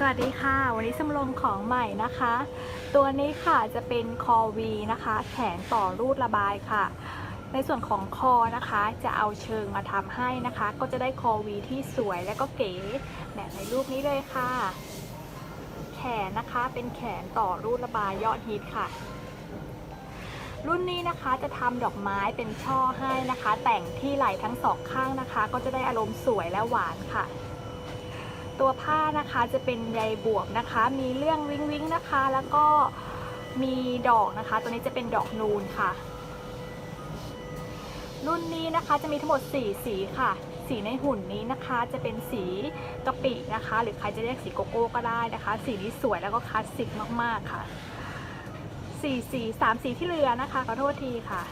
สวัสดีค่ะ วันนี้สำลงของใหม่นะคะ ตัวนี้ค่ะจะเป็นคอวีนะคะ แขนต่อรูดระบายค่ะ ในส่วนของคอนะคะจะเอาเชิงมาทำให้นะคะ ก็จะได้คอวีที่สวยและก็เก๋แบบในรูปนี้เลยค่ะ แขนนะคะเป็นแขนต่อรูดระบายยอดฮิตค่ะ รุ่นนี้นะคะจะทำดอกไม้เป็นช่อให้นะคะ แต่งที่ไหล่ทั้งสองข้างนะคะ ก็จะได้อารมณ์สวยและหวานค่ะ ตัวผ้านะคะจะเป็นใยบวบนะคะ มีเรื่องวิ้งวิงนะคะ แล้วก็มีดอกนะคะ ตัวนี้จะเป็นดอกนูนค่ะ รุ่นนี้นะคะจะมีทั้งหมด 4 สีค่ะ สีในหุ่นนี้นะคะจะเป็นสีกะปินะคะ หรือใครจะเรียกสีโกโก้ก็ได้นะคะ สีนี้สวยแล้วก็คลาสสิกมากๆค่ะสี่สีสามสีที่เหลือนะคะขอโทษทีค่ะ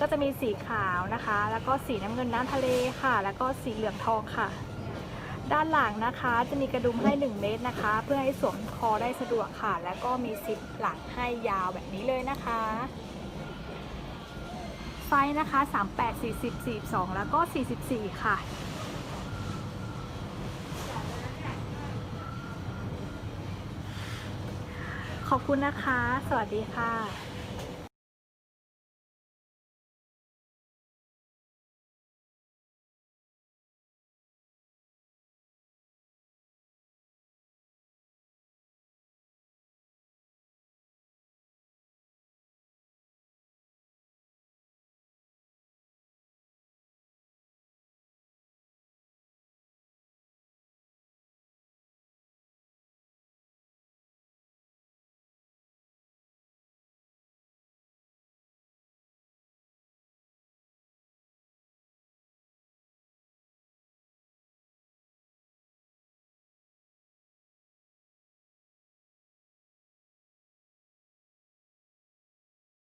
ก็จะมีสีขาวนะคะ แล้วก็สีน้ำเงินน้ำทะเลค่ะ แล้วก็สีเหลืองทองค่ะ ด้านหลังนะคะจะมีกระดุมให้ 1 เมตรนะคะ เพื่อให้สวมคอได้สะดวกค่ะ แล้วก็มีซิปหลังให้ยาวแบบนี้เลยนะคะ ไซส์นะคะ 38 40 42 แล้วก็ 44 ค่ะขอบคุณนะคะ สวัสดีค่ะ